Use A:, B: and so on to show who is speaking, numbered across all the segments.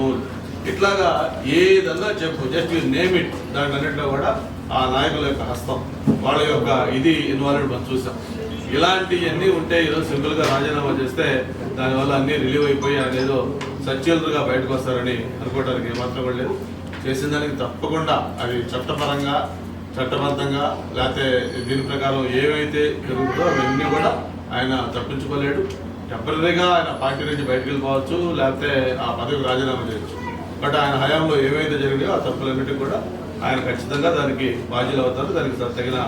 A: భూములు ఇట్లాగా ఏదన్నా చెప్పు జస్ట్ యూ నేమ్ ఇట్. దాంట్లో అన్నింటిలో కూడా ఆ నాయకుల యొక్క హస్తం వాళ్ళ యొక్క ఇది ఇన్వాల్వ్డ్ మనం చూసాం. ఇలాంటివన్నీ ఉంటే ఈరోజు సింపుల్గా రాజీనామా చేస్తే దానివల్ల అన్నీ రిలీవ్ అయిపోయి అనేదో సచ్యులుగా బయటకు వస్తారని అనుకోవడానికి ఏమాత్రం కూడా లేదు. చేసిన దానికి తప్పకుండా అది చట్టపరంగా చట్టబద్ధంగా లేకపోతే దీని ప్రకారం ఏవైతే జరుగుతుందో అవన్నీ కూడా ఆయన తప్పించుకోలేడు. టెంపరీగా ఆయన పార్టీ నుంచి బయటకు వెళ్ళిపోవచ్చు లేకపోతే ఆ పదవికి రాజీనామా చేయొచ్చు. బట్ ఆయన హయాంలో ఏమైతే జరిగాయో ఆ తప్పులన్నిటికీ కూడా ఆయన ఖచ్చితంగా దానికి బాధ్యులు అవుతారు దానికి తగిన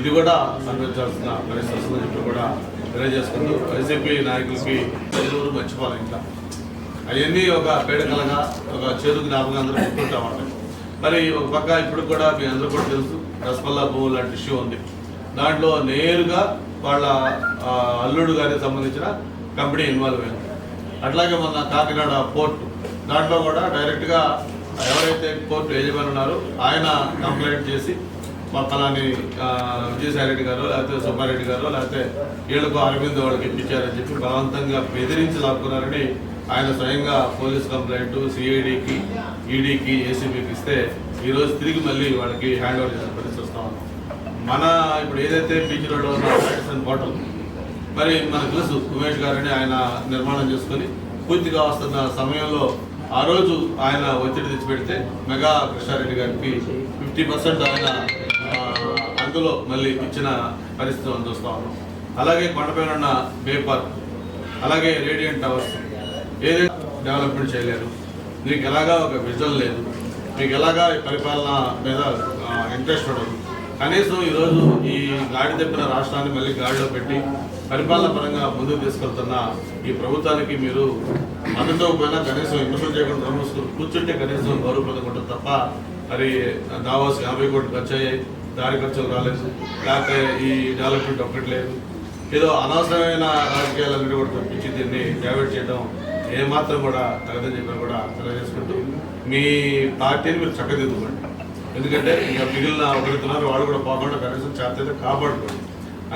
A: ఇది కూడా అనుభవించాల్సిన పరిస్థితి వస్తుందని చెప్పి కూడా తెలియజేసుకుంటూ వైసీపీ నాయకులకి చదువులు మర్చిపోవాలి ఇంకా. అవన్నీ ఒక పేడకలగా ఒక చేదు జ్ఞాపకం అందరూ గుర్తుంటా ఉంటాయి మరి ఒక పక్క ఇప్పుడు కూడా మీ అందరూ కూడా తెలుసు రసమల్లా భూ లాంటి ఇష్యూ ఉంది. దాంట్లో నేరుగా వాళ్ళ అల్లుడు గారికి సంబంధించిన కంపెనీ ఇన్వాల్వ్ అయింది. అట్లాగే మన కాకినాడ పోర్టు దాంట్లో కూడా డైరెక్ట్గా ఎవరైతే కోర్టు యజమాని ఉన్నారో ఆయన కంప్లైంట్ చేసి మా ఫలాని విజయసాయిరెడ్డి రెడ్డి గారు లేకపోతే సుబ్బారెడ్డి గారు లేకపోతే వీళ్ళకు అరవింద్ వాళ్ళకి ఇప్పించారని చెప్పి బలవంతంగా బెదిరించి లాక్కున్నారని ఆయన స్వయంగా పోలీస్ కంప్లైంట్ సిఐడికి ఈడీకి ఏసీబీకి ఇస్తే ఈరోజు తిరిగి మళ్ళీ వాళ్ళకి హ్యాండ్ ఓవర్ చేసిన పరిస్థితి వస్తా ఉన్నాం మన ఇప్పుడు ఏదైతే బీచ్ రోడ్లో ఉన్న మ్యాడిసన్ మరి మనకు తెలుసు ఉమేష్ గారిని ఆయన నిర్మాణం చేసుకొని పూర్తిగా వస్తున్న సమయంలో ఆ రోజు ఆయన ఒత్తిడి తెచ్చిపెడితే మెగా కృష్ణారెడ్డి గారికి ఫిఫ్టీ పర్సెంట్ ఆయన అందులో మళ్ళీ ఇచ్చిన పరిస్థితి మనం చూస్తూ ఉన్నాం. అలాగే కొండపైన ఉన్న బే పార్క్ అలాగే రేడియంట్ టవర్స్ ఏదైనా డెవలప్మెంట్ చేయలేరు మీకు ఎలాగా ఒక విజన్ లేదు. మీకు ఎలాగా ఈ పరిపాలన మీద ఇంట్రెస్ట్ ఉండదు. కనీసం ఈరోజు ఈ గాడి తప్పిన రాష్ట్రాన్ని మళ్ళీ గాడిలో పెట్టి పరిపాలన పరంగా ముందుకు తీసుకెళ్తున్న ఈ ప్రభుత్వానికి మీరు మద్దతు పోయినా కనీసం విమర్శలు చేయకుండా నమస్కూ కూర్చుంటే కనీసం గౌరవ ఉంటుంది తప్ప మరి దావాస్ యాభై కోట్లు ఖర్చు అయ్యాయి దారి ఖర్చులు రాలేదు లేకపోతే ఈ డెవలప్మెంట్ ఒక్కటి లేదు. ఏదో అనవసరమైన రాజకీయాలన్నిటి కూడా తప్పించి దీన్ని డైవర్ట్ చేయడం ఏమాత్రం కూడా తగదని చెప్పి కూడా తెలియజేసుకుంటూ మీ పార్టీని మీరు చక్కదిద్దుకోండి. ఎందుకంటే ఇంకా మిగిలిన ఒకరితున్నారు వాళ్ళు కూడా పోకుండా కనీసం చేత కాపాడుకోండి.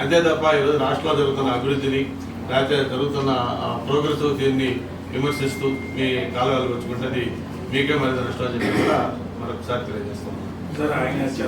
A: అంతే తప్ప ఈరోజు రాష్ట్రంలో జరుగుతున్న అభివృద్ధిని లేకపోతే జరుగుతున్న ప్రోగ్రెస్ దీన్ని విమర్శిస్తూ మీ కాలువలు వచ్చుకుంటే మీకే మరింత నష్టం చెప్పి కూడా మరొకసారి
B: తెలియజేస్తాం